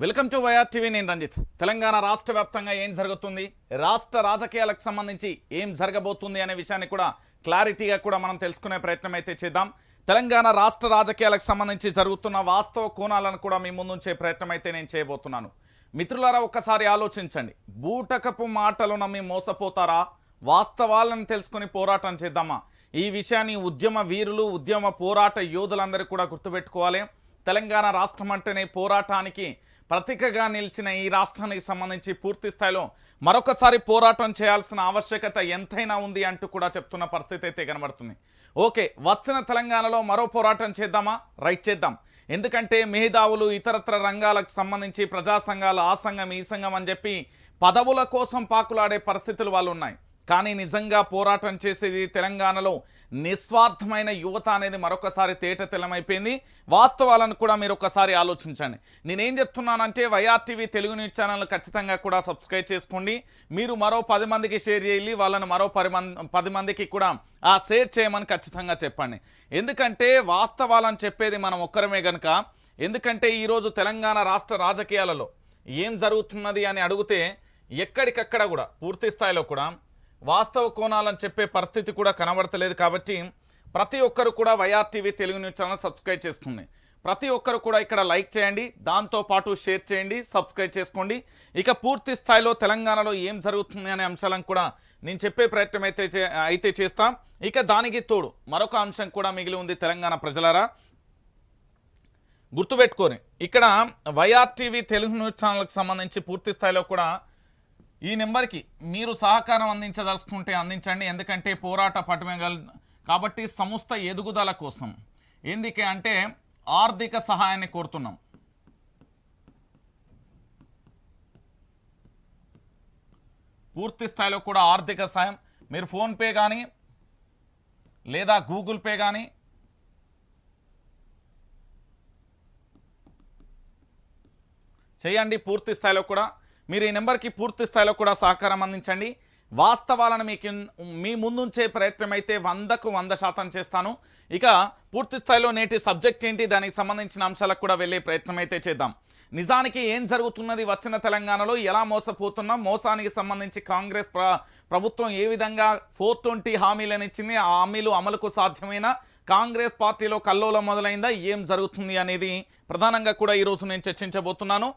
Welcome to YR TV నేను రంజిత్. తెలంగాణ రాష్ట్ర వ్యాప్తంగా ఏం జరుగుతుంది? రాష్ట్ర రాజకీయాలకు సంబంధించి ఏం జరగబోతుంది అనే విషయాన్ని కూడా క్లారిటీగా కూడా మనం తెలుసుకునే ప్రయత్నం అయితే చేద్దాం. తెలంగాణ రాష్ట్ర రాజకీయాలకు సంబంధించి జరుగుతున్న వాస్తవ కోణాలను కూడా మీ ముందుంచే ప్రయత్నం అయితే నేను చేయబోతున్నాను. మిత్రులారా ఒక్కసారి ఆలోచించండి. బూటకపు మాటలు నమ్మి మోసపోతారా? వాస్తవాలను తెలుసుకుని పోరాటం చేద్దామా? ఈ విషయాన్ని ఉద్యమ వీరులు ఉద్యమ పోరాట యోధులందరూ కూడా గుర్తుపెట్టుకోవాలి. తెలంగాణ రాష్ట్రం అంటేనే పోరాటానికి ప్రతీకగా నిలిచిన ఈ రాష్ట్రానికి సంబంధించి పూర్తి స్థాయిలో మరొకసారి పోరాటం చేయాల్సిన ఆవశ్యకత ఎంతైనా ఉంది అంటూ కూడా చెప్తున్న పరిస్థితి అయితే కనబడుతుంది. ఓకే వచ్చిన తెలంగాణలో మరో పోరాటం చేద్దామా? రైట్ చేద్దాం. ఎందుకంటే మేధావులు ఇతరత్ర రంగాలకు సంబంధించి ప్రజా సంఘాలు ఆ సంఘం ఈ సంఘం అని చెప్పి పదవుల కోసం పాకులాడే పరిస్థితులు వాళ్ళు ఉన్నాయి కానీ నిజంగా పోరాటం చేసేది తెలంగాణలో నిస్వార్థమైన యువత అనేది మరొకసారి తేటతెలమైపోయింది వాస్తవాలను కూడా మీరు ఒకసారి ఆలోచించండి. నేనేం చెప్తున్నానంటే వైఆర్టీవీ తెలుగు న్యూస్ ఛానల్ ఖచ్చితంగా కూడా సబ్స్క్రైబ్ చేసుకోండి. మీరు మరో పది మందికి షేర్ చేయాలి వాళ్ళని మరో పది పది మందికి కూడా ఆ షేర్ చేయమని ఖచ్చితంగా చెప్పండి. ఎందుకంటే వాస్తవాలను చెప్పేది మనం ఒక్కరమే గనుక ఎందుకంటే ఈరోజు తెలంగాణ రాష్ట్ర రాజకీయాలలో ఏం జరుగుతున్నది అని అడిగితే ఎక్కడికక్కడ కూడా పూర్తి స్థాయిలో కూడా వాస్తవ కోణాలను చెప్పే పరిస్థితి కూడా కనబడతలేదు కాబట్టి ప్రతి ఒక్కరు కూడా YRTV Telugu news channel subscribe చేసుకుంది. ప్రతి ఒక్కరు కూడా ఇక్కడ లైక్ చేయండి దాంతోపాటు షేర్ చేయండి సబ్స్క్రైబ్ చేసుకోండి. ఇక పూర్తి స్థాయిలో తెలంగాణలో ఏం జరుగుతుంది అనే అంశాలను కూడా నేను చెప్పే ప్రయత్నం అయితే చే- అయితే చేస్తాం. ఇక దానికి తోడు మరొక అంశం కూడా మిగిలి ఉంది తెలంగాణ ప్రజలారా. గుర్తుపెట్టుకొని ఇక్కడ వైఆర్టీవీ తెలుగు న్యూస్ ఛానల్కి సంబంధించి పూర్తి స్థాయిలో కూడా ఈ నెంబర్కి మీరు సహకారం అందించదలుచుకుంటే అందించండి. ఎందుకంటే పోరాట పట్టుమగల్ కాబట్టి సంస్థ ఎదుగుదల కోసం. ఎందుకే అంటే ఆర్థిక సహాయాన్ని కోరుతున్నాం. పూర్తి స్థాయిలో కూడా ఆర్థిక సహాయం. మీరు ఫోన్పే కానీ లేదా గూగుల్ పే కానీ చేయండి పూర్తి స్థాయిలో కూడా. మీరు ఈ నెంబర్కి పూర్తి స్థాయిలో కూడా సహకారం అందించండి. వాస్తవాలను మీకు మీ ముందుంచే ప్రయత్నం అయితే వందకు వంద శాతం చేస్తాను. ఇక పూర్తి స్థాయిలో నేటి సబ్జెక్ట్ ఏంటి దానికి సంబంధించిన అంశాలకు కూడా వెళ్ళే ప్రయత్నం అయితే చేద్దాం. నిజానికి ఏం జరుగుతున్నది వచ్చిన తెలంగాణలో ఎలా మోసపోతున్నాం మోసానికి సంబంధించి కాంగ్రెస్ ప్ర ప్రభుత్వం ఏ విధంగా ఫోర్ ట్వంటీ హామీలనిచ్చింది ఆ హామీలు అమలుకు సాధ్యమైన కాంగ్రెస్ పార్టీలో కల్లోలం మొదలైందా ఏం జరుగుతుంది అనేది ప్రధానంగా కూడా ఈరోజు నేను చర్చించబోతున్నాను.